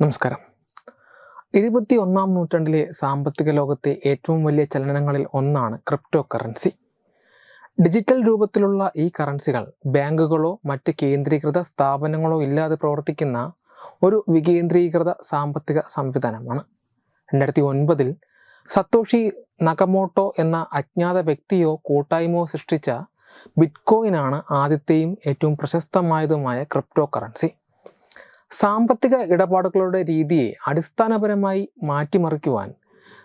നമസ്കാരം. ഇരുപത്തി ഒന്നാം നൂറ്റാണ്ടിലെ സാമ്പത്തിക ലോകത്തെ ഏറ്റവും വലിയ ചലനങ്ങളിൽ ഒന്നാണ് ക്രിപ്റ്റോ കറൻസി ഡിജിറ്റൽ രൂപത്തിലുള്ള ഈ കറൻസികൾ ബാങ്കുകളോ മറ്റ് കേന്ദ്രീകൃത സ്ഥാപനങ്ങളോ ഇല്ലാതെ പ്രവർത്തിക്കുന്ന ഒരു വികേന്ദ്രീകൃത സാമ്പത്തിക സംവിധാനമാണ്. രണ്ടായിരത്തി ഒൻപതിൽ സത്തോഷി നകമോട്ടോ എന്ന അജ്ഞാത വ്യക്തിയോ കൂട്ടായ്മയോ സൃഷ്ടിച്ച ബിറ്റ്കോയിനാണ് ആദ്യത്തെയും ഏറ്റവും പ്രശസ്തമായതുമായ ക്രിപ്റ്റോ കറൻസി സാമ്പത്തിക ഇടപാടുകളുടെ രീതിയെ അടിസ്ഥാനപരമായി മാറ്റിമറിക്കുവാൻ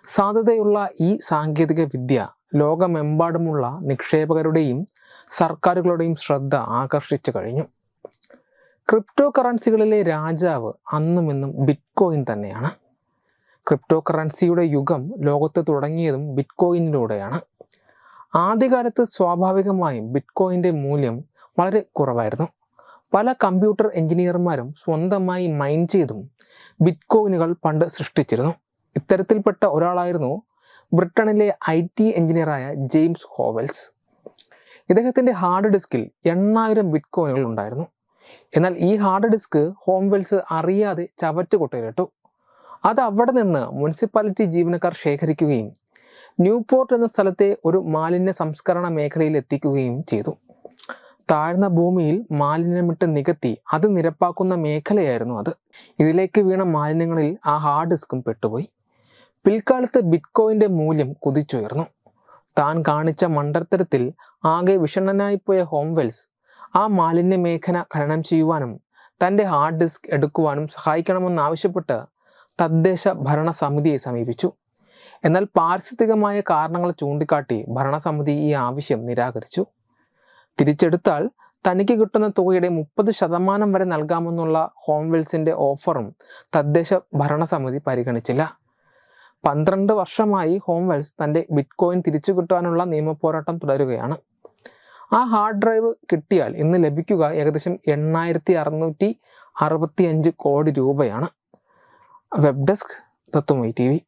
സാധ്യതയുള്ള ഈ സാങ്കേതിക വിദ്യ ലോകമെമ്പാടുമുള്ള നിക്ഷേപകരുടെയും സർക്കാരുകളുടെയും ശ്രദ്ധ ആകർഷിച്ചു കഴിഞ്ഞു. ക്രിപ്റ്റോ കറൻസികളിലെ രാജാവ് അന്നും ഇന്നും ബിറ്റ്കോയിൻ തന്നെയാണ്. ക്രിപ്റ്റോ കറൻസിയുടെ യുഗം ലോകത്ത് തുടങ്ങിയതും ബിറ്റ്കോയിനിലൂടെയാണ്. ആദ്യകാലത്ത് സ്വാഭാവികമായും ബിറ്റ്കോയിന്റെ മൂല്യം വളരെ കുറവായിരുന്നു. പല കമ്പ്യൂട്ടർ എഞ്ചിനീയർമാരും സ്വന്തമായി മൈൻ ചെയ്തും ബിറ്റ്കോയിനുകൾ പണ്ട് സൃഷ്ടിച്ചിരുന്നു. ഇത്തരത്തിൽപ്പെട്ട ഒരാളായിരുന്നു ബ്രിട്ടണിലെ ഐ ടി എഞ്ചിനീയറായ ജെയിംസ് ഹോവൽസ്. ഇദ്ദേഹത്തിന്റെ ഹാർഡ് ഡിസ്കിൽ എണ്ണായിരം ബിറ്റ്കോയിനുകൾ ഉണ്ടായിരുന്നു. എന്നാൽ ഈ ഹാർഡ് ഡിസ്ക് ഹോംവെൽസ് അറിയാതെ ചവറ്റ് കൊട്ടയിലിട്ടു അത് അവിടെ നിന്ന് മുനിസിപ്പാലിറ്റി ജീവനക്കാർ ശേഖരിക്കുകയും ന്യൂപോർട്ട് എന്ന സ്ഥലത്തെ ഒരു മാലിന്യ സംസ്കരണ മേഖലയിൽ എത്തിക്കുകയും ചെയ്തു. താഴ്ന്ന ഭൂമിയിൽ മാലിന്യമിട്ട് നികത്തി അത് നിരപ്പാക്കുന്ന മേഖലയായിരുന്നു അത്. ഇതിലേക്ക് വീണ മാലിന്യങ്ങളിൽ ആ ഹാർഡ് ഡിസ്കും പെട്ടുപോയി. പിൽക്കാലത്ത് ബിറ്റ്കോയിന്റെ മൂല്യം കുതിച്ചുയർന്നു. താൻ കാണിച്ച മണ്ടത്തരത്തിൽ ആകെ വിഷണ്ണനായിപ്പോയ ഹോംവെൽസ് ആ മാലിന്യ മേഖല ഖനനം ചെയ്യുവാനും തന്റെ ഹാർഡ് ഡിസ്ക് എടുക്കുവാനും സഹായിക്കണമെന്നാവശ്യപ്പെട്ട് തദ്ദേശ ഭരണ സമിതിയെ സമീപിച്ചു. എന്നാൽ പാരിസ്ഥിതികമായ കാരണങ്ങൾ ചൂണ്ടിക്കാട്ടി ഭരണസമിതി ഈ ആവശ്യം നിരാകരിച്ചു. തിരിച്ചെടുത്താൽ തനിക്ക് കിട്ടുന്ന തുകയുടെ മുപ്പത് ശതമാനം വരെ നൽകാമെന്നുള്ള ഹോംവെൽസിന്റെ ഓഫറും തദ്ദേശ ഭരണസമിതി പരിഗണിച്ചില്ല. പന്ത്രണ്ട് വർഷമായി ഹോംവെൽസ് തന്റെ ബിറ്റ്കോയിൻ തിരിച്ചു കിട്ടാനുള്ള നിയമപോരാട്ടം തുടരുകയാണ്. ആ ഹാർഡ് ഡ്രൈവ് കിട്ടിയാൽ ഇന്ന് ലഭിക്കുക ഏകദേശം എണ്ണായിരത്തി അറുന്നൂറ്റി അറുപത്തി അഞ്ച് കോടി രൂപയാണ്. Web desk Tatwamayi T V.